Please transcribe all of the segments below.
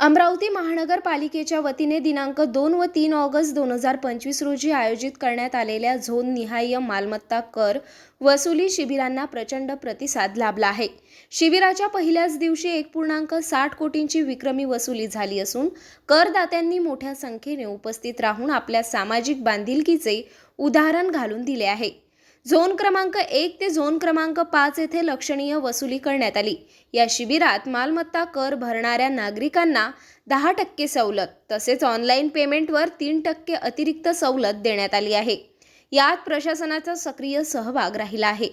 अमरावती महानगरपालिकेच्या वतीने दिनांक दोन व तीन ऑगस्ट दोन हजार पंचवीस रोजी आयोजित करण्यात आलेल्या झोन निहाय मालमत्ता कर वसुली शिबिरांना प्रचंड प्रतिसाद लाभला आहे. शिबिराच्या पहिल्याच दिवशी एक पूर्णांक साठ कोटींची विक्रमी वसुली झाली असून करदात्यांनी मोठ्या संख्येने उपस्थित राहून आपल्या सामाजिक बांधिलकीचे उदाहरण घालून दिले आहे. झोन क्रमांक एक ते झोन क्रमांक पाच येथे लक्षणीय वसुली करण्यात आली. या शिबिरात मालमत्ता कर भरणाऱ्या नागरिकांना दहा टक्के सवलत तसेच ऑनलाईन पेमेंटवर तीन टक्के अतिरिक्त सवलत देण्यात आली आहे. यात प्रशासनाचा सक्रिय सहभाग राहिला आहे.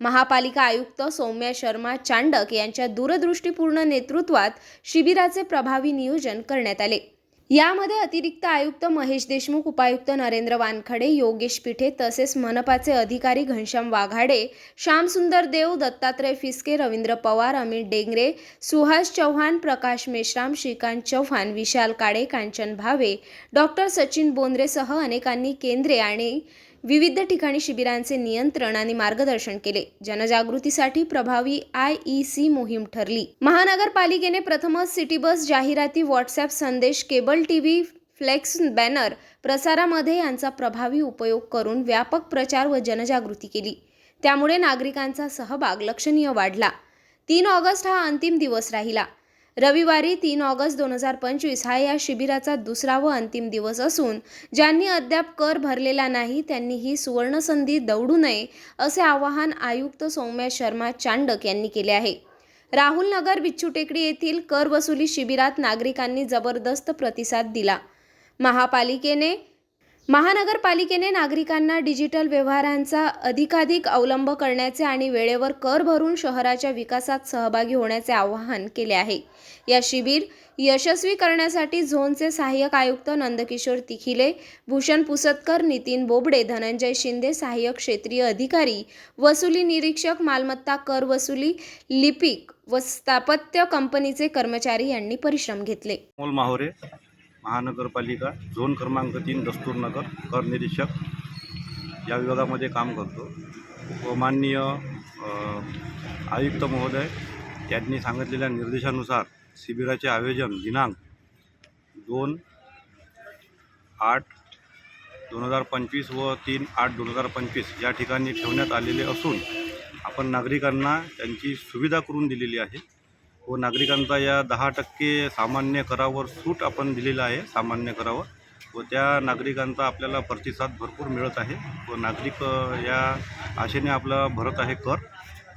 महापालिका आयुक्त सौम्या शर्मा चांडक यांच्या दूरदृष्टीपूर्ण नेतृत्वात शिबिराचे प्रभावी नियोजन करण्यात आले. यामध्ये अतिरिक्त आयुक्त महेश देशमुख उपायुक्त नरेंद्र वानखडे योगेश पिठे तसेच मनपाचे अधिकारी घनश्याम वाघाडे श्यामसुंदर देव दत्तात्रय फिसके रवींद्र पवार अमित डेंगरे सुहास चव्हाण प्रकाश मेश्राम श्रीकांत चव्हाण विशाल काळे कांचन भावे डॉक्टर सचिन बोंद्रेसह अनेकांनी केंद्रे आणि विविध ठिकाणी शिबिरांचे नियंत्रण आणि मार्गदर्शन केले. जनजागृतीसाठी प्रभावी आय ई सी मोहीम ठरली. महानगरपालिकेने प्रथमच सिटी बस जाहिराती व्हॉट्सॲप संदेश केबल टीव्ही फ्लेक्स बॅनर प्रसारामध्ये यांचा प्रभावी उपयोग करून व्यापक प्रचार व जनजागृती केली. त्यामुळे नागरिकांचा सहभाग लक्षणीय वाढला. तीन ऑगस्ट हा अंतिम दिवस राहिला. रविवारी तीन ऑगस्ट दोन हजार पंचवीस हा या शिबिराचा दुसरा व अंतिम दिवस असून ज्यांनी अद्याप कर भरलेला नाही त्यांनी ही सुवर्णसंधी दौडू नये असे आवाहन आयुक्त सौम्या शर्मा चांडक यांनी केले आहे. राहुल नगर बिच्छू टेकडी येथील कर वसुली शिबिरात नागरिकांनी जबरदस्त प्रतिसाद दिला. महापालिकेने महानगरपालिकेने नागरिकांना डिजिटल व्यवहारांचा अधिकाधिक अवलंब करण्याचे आणि वेळेवर कर भरून शहराच्या विकासात सहभागी होण्याचे आवाहन केले आहे. या शिबिर यशस्वी करण्यासाठी झोनचे सहाय्यक आयुक्त नंदकिशोर तिखिले भूषण पुसतकर नितीन बोबडे धनंजय शिंदे सहाय्यक क्षेत्रीय अधिकारी वसुली निरीक्षक मालमत्ता कर वसुली लिपिक व स्थापत्य कंपनीचे कर्मचारी यांनी परिश्रम घेतले. माहोरे महानगरपालिका झोन क्रमांक तीन दस्तूरनगर करनिरीक्षक या विभागामध्ये काम करतो. व माननीय आयुक्त महोदय यांनी सांगितलेल्या निर्देशानुसार शिबिराचे आयोजन दिनांक दोन आठ दोन हजार पंचवीस व तीन आठ दोन हजार पंचवीस या ठिकाणी ठेवण्यात आलेले असून आपण नागरिकांना त्यांची सुविधा करून दिलेली आहे. व नागरिकांचा या दहा टक्के सामान्य करावर सूट आपण दिलेला आहे सामान्य करावर. व त्या नागरिकांचा आपल्याला प्रतिसाद भरपूर मिळत आहे. व नागरिक या आशेने आपला भरत आहे कर.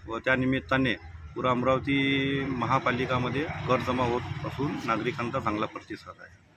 व त्या निमित्ताने पुरा अमरावती महापालिकामध्ये कर जमा होत असून नागरिकांचा चांगला प्रतिसाद आहे.